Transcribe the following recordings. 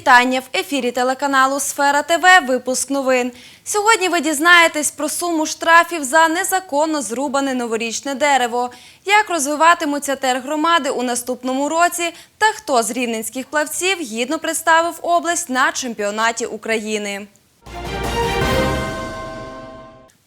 вітання в ефірі телеканалу Сфера ТВ. Випуск новин. Сьогодні ви дізнаєтесь про суму штрафів за незаконно зрубане новорічне дерево, як розвиватимуться тергромади у наступному році та хто з рівненських плавців гідно представив область на чемпіонаті України.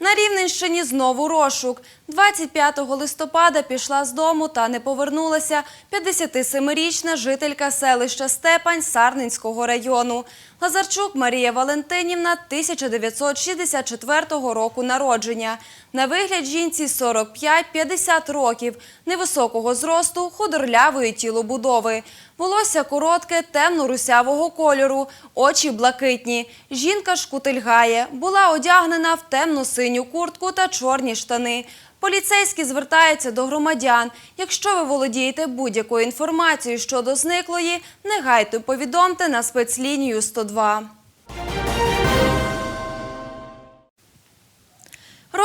На Рівненщині знову розшук. 25 листопада пішла з дому та не повернулася 57-річна жителька селища Степань Сарненського району. Лазарчук Марія Валентинівна 1964 року народження. На вигляд жінці 45-50 років, невисокого зросту, худорлявої тілобудови. Волосся коротке, темно-русявого кольору, очі блакитні. Жінка шкутильгає, була одягнена в темно-синю куртку та чорні штани. Поліцейські звертаються до громадян. Якщо ви володієте будь-якою інформацією щодо зниклої, негайно повідомте на спецлінію 102.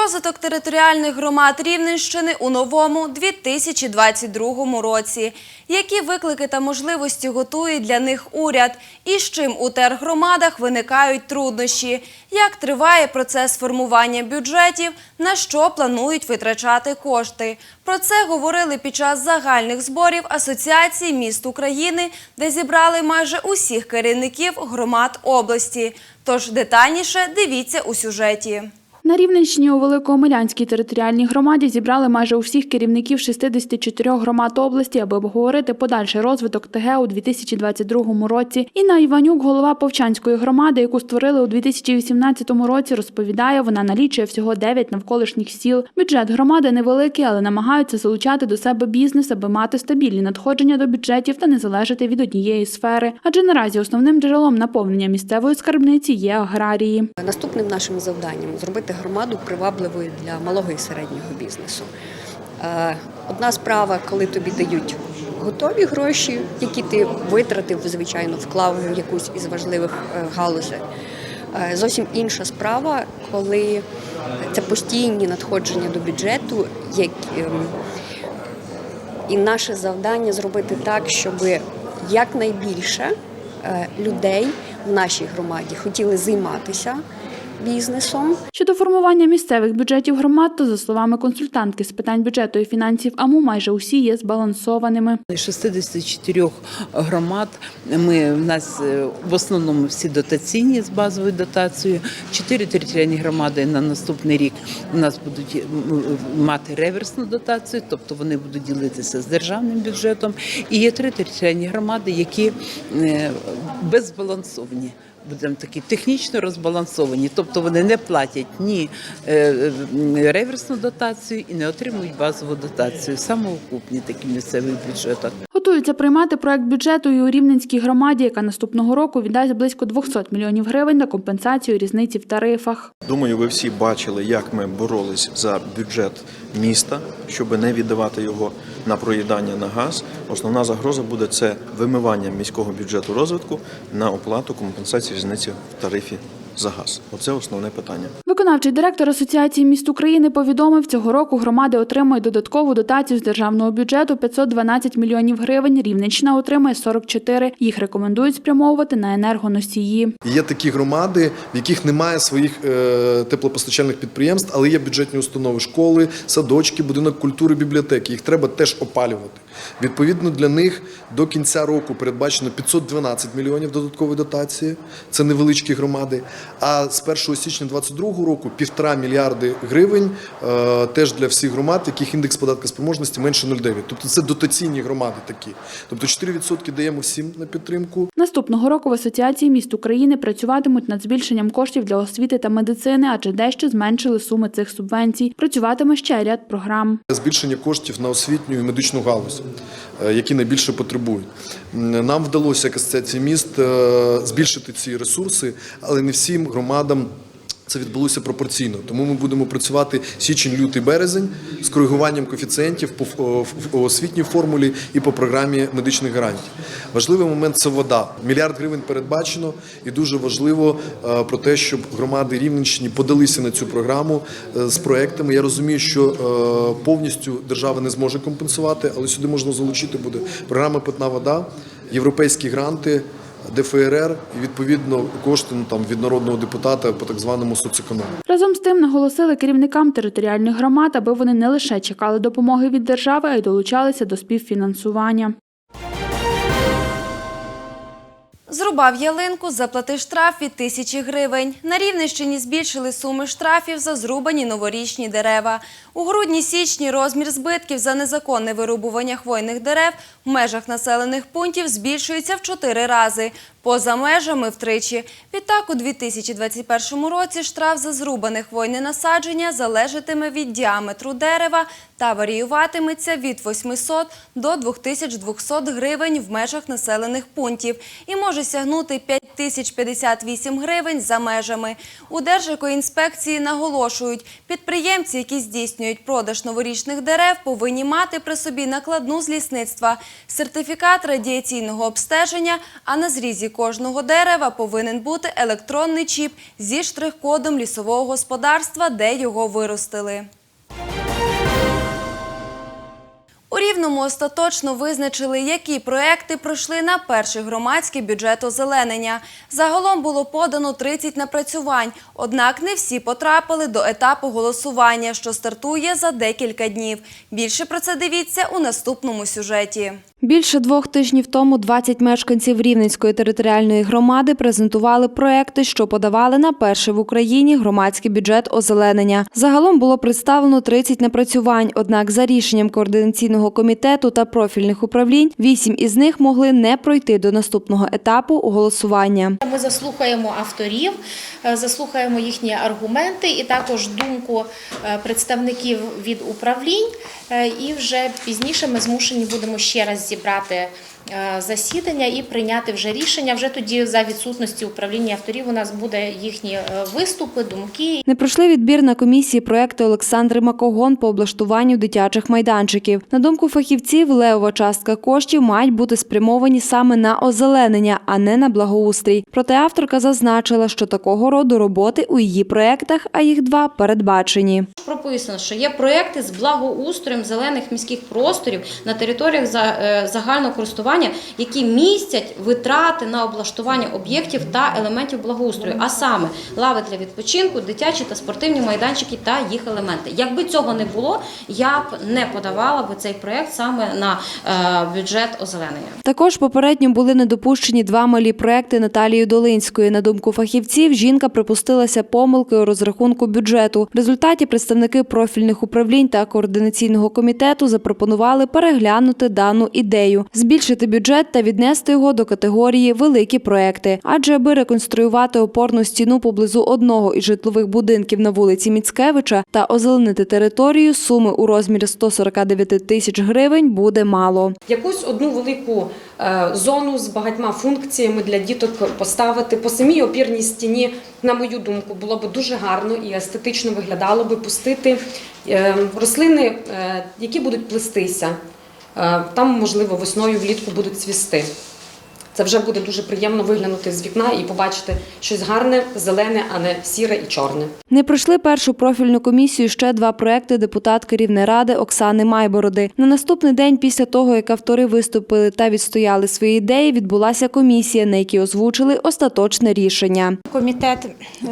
Розвиток територіальних громад Рівненщини у новому 2022 році. Які виклики та можливості готує для них уряд? І з чим у тергромадах виникають труднощі? Як триває процес формування бюджетів? На що планують витрачати кошти? Про це говорили під час загальних зборів Асоціації міст України, де зібрали майже усіх керівників громад області. Тож детальніше дивіться у сюжеті. На Рівненщині у Великоомелянській територіальній громаді зібрали майже усіх керівників 64 громад області, аби обговорити подальший розвиток ТГ у 2022 році. Інна Іванюк, голова Повчанської громади, яку створили у 2018 році, розповідає, вона налічує всього 9 навколишніх сіл. Бюджет громади невеликий, але намагаються залучати до себе бізнес, аби мати стабільні надходження до бюджетів та не залежати від однієї сфери. Адже наразі основним джерелом наповнення місцевої скарбниці є аграрії. Наступним нашим завданням зробити громаду привабливою для малого і середнього бізнесу. Е, Одна справа, коли тобі дають готові гроші, які ти витратив, звичайно, вклав в якусь із важливих е, галузей. Е, Зовсім інша справа, коли це постійні надходження до бюджету, які, ем, і наше завдання зробити так, щоб якнайбільше людей в нашій громаді хотіли займатися бізнесом. Щодо формування місцевих бюджетів громад, то за словами консультантки з питань бюджету і фінансів АМУ, майже усі є збалансованими. Із 64 громад ми в нас е, в основному всі дотаційні з базовою дотацією. Чотири територіальні громади на наступний рік у нас будуть е, мати реверсну дотацію, тобто вони будуть ділитися з державним бюджетом. І є три територіальні громади, які е, безбалансовані. Будемо такі технічно розбалансовані, тобто вони не платять ні е, е, реверсну дотацію і не отримують базову дотацію. Самоокупні такі місцеві бюджети. Готуються приймати проект бюджету і у Рівненській громаді, яка наступного року віддасть близько 200 мільйонів гривень на компенсацію різниці в тарифах. Думаю, ви всі бачили, як ми боролись за бюджет міста, щоб не віддавати його на проїдання на газ. Основна загроза буде це вимивання міського бюджету розвитку на оплату компенсації різниці в тарифі за газ. Оце основне питання. Виконавчий директор Асоціації міст України повідомив, цього року громади отримують додаткову дотацію з державного бюджету 512 мільйонів гривень. Рівненщина отримає 44. Їх рекомендують спрямовувати на енергоносії. Є такі громади, в яких немає своїх е, теплопостачальних підприємств, але є бюджетні установи, школи, садочки, будинок культури, бібліотеки. Їх треба теж опалювати. Відповідно, для них до кінця року передбачено 512 мільйонів додаткової дотації. Це невеличкі громади. А з 1 січня 2022 року півтора мільярди гривень е, теж для всіх громад, яких індекс податкоспроможності менше 0,9. Тобто це дотаційні громади такі. Тобто 4% даємо всім на підтримку. Наступного року в Асоціації міст України працюватимуть над збільшенням коштів для освіти та медицини, адже дещо зменшили суми цих субвенцій. Працюватиме ще ряд програм. збільшення коштів на освітню і медичну галузь, які найбільше потребують. Нам вдалося як асоціації міст е, збільшити ці ресурси, але не всім громадам. Це відбулося пропорційно, тому ми будемо працювати січень, лютий, березень з коригуванням коефіцієнтів по в освітній формулі і по програмі медичних гарантій. Важливий момент це вода. Мільярд гривень передбачено, і дуже важливо е, про те, щоб громади Рівненщини подалися на цю програму е, з проектами. Я розумію, що е, повністю держава не зможе компенсувати, але сюди можна залучити буде програма Питна вода, європейські гранти. ДФРР і відповідно кошти ну, там, від народного депутата по так званому соцеконому. Разом з тим наголосили керівникам територіальних громад, аби вони не лише чекали допомоги від держави, а й долучалися до співфінансування. Зрубав ялинку, заплатив штраф від тисячі гривень. На Рівненщині збільшили суми штрафів за зрубані новорічні дерева. У грудні-січні розмір збитків за незаконне вирубування хвойних дерев в межах населених пунктів збільшується в чотири рази, поза межами втричі. Відтак у 2021 році штраф за зрубане хвойне насадження залежатиме від діаметру дерева та варіюватиметься від 800 до 2200 гривень в межах населених пунктів і може сягнути 5058 гривень за межами. У Держекоінспекції наголошують, підприємці, які здійснюють продаж новорічних дерев, повинні мати при собі накладну з лісництва, сертифікат радіаційного обстеження, а на зрізі кожного дерева повинен бути електронний чіп зі штрих-кодом лісового господарства, де його виростили. Рівному остаточно визначили, які проекти пройшли на перший громадський бюджет озеленення. Загалом було подано 30 напрацювань, однак не всі потрапили до етапу голосування, що стартує за декілька днів. Більше про це дивіться у наступному сюжеті. Більше двох тижнів тому 20 мешканців Рівненської територіальної громади презентували проекти, що подавали на перший в Україні громадський бюджет озеленення. Загалом було представлено 30 напрацювань, однак за рішенням координаційного комітету та профільних управлінь, вісім із них могли не пройти до наступного етапу голосування. Ми заслухаємо авторів, е, заслухаємо їхні аргументи і також думку е, представників від управлінь. Е, І вже пізніше ми змушені будемо ще раз зібрати засідання і прийняти вже рішення. Вже тоді за відсутності управління авторів у нас буде їхні е, виступи, думки. Не пройшли відбір на комісії проекти Олександри Макогон по облаштуванню дитячих майданчиків. На думку фахівців, левова частка коштів мають бути спрямовані саме на озеленення, а не на благоустрій. Проте авторка зазначила, що такого роду роботи у її проектах, а їх два передбачені. прописано, що є проекти з благоустроєм зелених міських просторів на територіях за- е, загального користування, які містять витрати на облаштування об'єктів та елементів благоустрою, а саме лави для відпочинку, дитячі та спортивні майданчики та їх елементи. Якби цього не було, я б не подавала би цей проект саме на е, бюджет озеленення. Також попередньо були недопущені два малі проекти Наталії Долинської. На думку фахівців, жінка припустилася помилки у розрахунку бюджету. В результаті представники профільних управлінь та координаційного комітету запропонували переглянути дану ідею, збільшити бюджет та віднести його до категорії великі проекти. Адже аби реконструювати опорну стіну поблизу одного із житлових будинків на вулиці Міцкевича та озеленити територію, суми у розмірі 149 тисяч гривень буде мало. якусь одну велику е, зону з багатьма функціями для діток поставити по самій опірній стіні, на мою думку, було б дуже гарно і естетично виглядало би пустити е, рослини, е, які будуть плестися. Е, Там, можливо, весною влітку будуть цвісти. Це вже буде дуже приємно виглянути з вікна і побачити щось гарне, зелене, а не сіре і чорне. Не пройшли першу профільну комісію ще два проекти депутатки Рівнеради Оксани Майбороди. На наступний день після того, як автори виступили та відстояли свої ідеї, відбулася комісія, на якій озвучили остаточне рішення. Комітет е,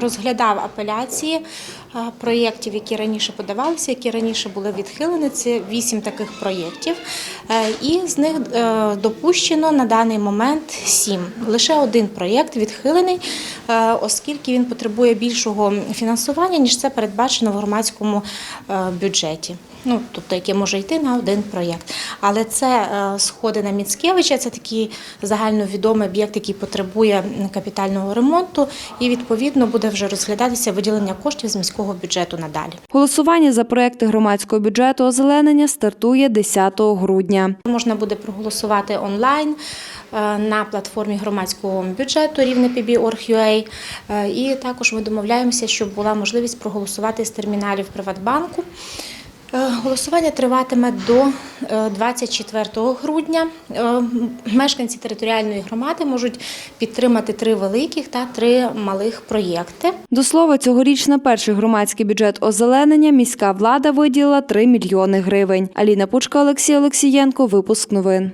розглядав апеляції е, проєктів, які раніше подавалися, які раніше були відхилені. Це вісім таких проєктів. Е, І з них е, допущено на даний момент сім. Лише один проєкт відхилений, е, оскільки він потребує більшого фінансування, ніж це передбачено в громадському бюджеті. Ну, тобто, яке може йти на один проєкт. Але це е, сходи на Міцкевича, це такий загальновідомий об'єкт, який потребує капітального ремонту, і відповідно буде вже розглядатися виділення коштів з міського бюджету надалі. Голосування за проекти громадського бюджету озеленення стартує 10 грудня. Можна буде проголосувати онлайн е, на платформі громадського бюджету рівнепібі.org.ua. Е, І також ми домовляємося, щоб була можливість проголосувати з терміналів Приватбанку. Е, Голосування триватиме до е, 24 грудня. Е, Мешканці територіальної громади можуть підтримати три великих та три малих проєкти. До слова, цьогоріч на перший громадський бюджет озеленення міська влада виділила 3 мільйони гривень. Аліна Пучка, Олексій Олексієнко. Випуск новин.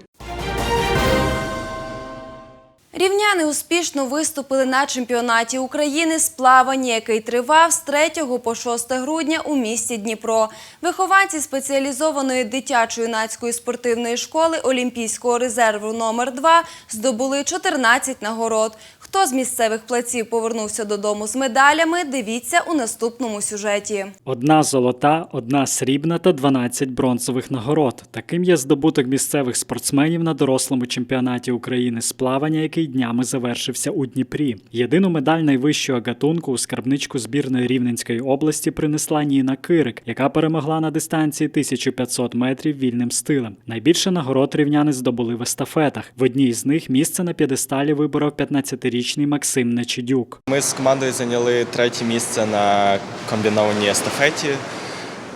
Рівняни успішно виступили на чемпіонаті України з плавання, який тривав з 3 по 6 грудня у місті Дніпро. Вихованці спеціалізованої дитячо-юнацької спортивної школи Олімпійського резерву номер 2 здобули 14 нагород. Хто з місцевих плаців повернувся додому з медалями, дивіться у наступному сюжеті. Одна золота, одна срібна та 12 бронзових нагород. Таким є здобуток місцевих спортсменів на дорослому чемпіонаті України з плавання, який днями завершився у Дніпрі. Єдину медаль найвищого гатунку у скарбничку збірної Рівненської області принесла Ніна Кирик, яка перемогла на дистанції 1500 метрів вільним стилем. Найбільше нагород рівняни здобули в естафетах. В одній з них місце на п'єдесталі виборов 15-річний Максим Нечидюк. Ми з командою зайняли третє місце на комбінованій естафеті.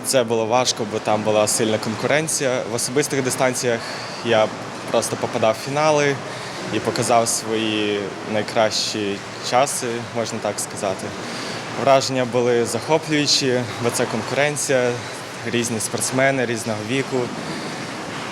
Це було важко, бо там була сильна конкуренція. В особистих дистанціях я просто попадав в фінали і показав свої найкращі часи, можна так сказати. Враження були захоплюючі, бо це конкуренція, різні спортсмени різного віку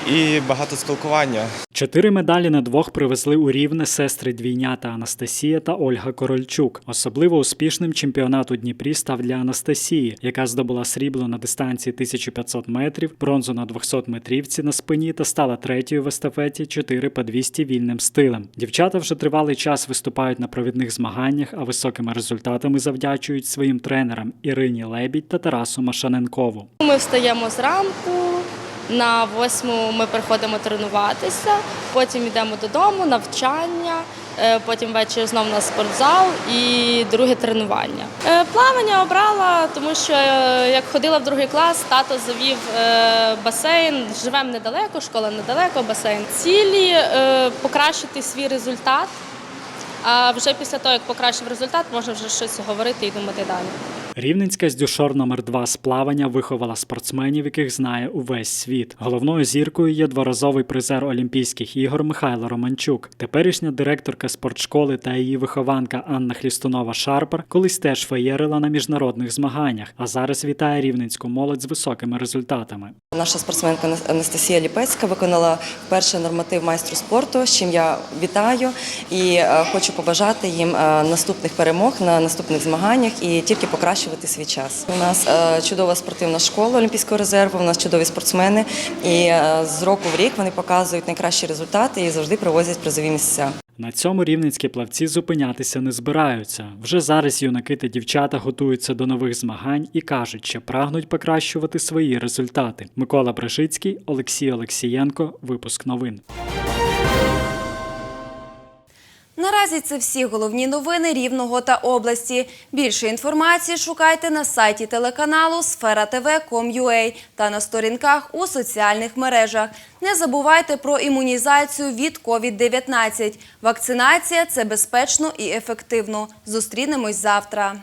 і багато спілкування. Чотири медалі на двох привезли у рівне сестри двійнята Анастасія та Ольга Корольчук. Особливо успішним чемпіонат у Дніпрі став для Анастасії, яка здобула срібло на дистанції 1500 метрів, бронзу на 200 метрівці на спині та стала третьою в естафеті 4 по 200 вільним стилем. Дівчата вже тривалий час виступають на провідних змаганнях, а високими результатами завдячують своїм тренерам Ірині Лебідь та Тарасу Машаненкову. Ми встаємо зранку, на восьму ми приходимо тренуватися, потім йдемо додому, навчання, е, потім ввечері знову на спортзал і друге тренування. Е, Плавання обрала, тому що е, як ходила в другий клас, тато завів басейн. Живемо недалеко, школа недалеко, басейн. Цілі покращити свій результат. А вже після того, як покращив результат, можна вже щось говорити і думати далі. Рівненська здюшор номер 2 з плавання виховала спортсменів, яких знає увесь світ. Головною зіркою є дворазовий призер Олімпійських ігор Михайло Романчук. Теперішня директорка спортшколи та її вихованка Анна Хлістунова Шарпер колись теж феєрила на міжнародних змаганнях, а зараз вітає рівненську молодь з високими результатами. Наша спортсменка Анастасія Ліпецька виконала перший норматив майстру спорту, з чим я вітаю і е, хочу побажати їм е, наступних перемог на наступних змаганнях і тільки покращувати свій час. У нас е, чудова спортивна школа Олімпійського резерву, у нас чудові спортсмени, і е, з року в рік вони показують найкращі результати і завжди привозять призові місця. На цьому рівненські плавці зупинятися не збираються. Вже зараз юнаки та дівчата готуються до нових змагань і кажуть, що прагнуть покращувати свої результати. Микола Брешицький, Олексій Олексієнко. Випуск новин. Наразі це всі головні новини Рівного та області. Більше інформації шукайте на сайті телеканалу Сфера та на сторінках у соціальних мережах. Не забувайте про імунізацію від COVID-19. Вакцинація це безпечно і ефективно. Зустрінемось завтра.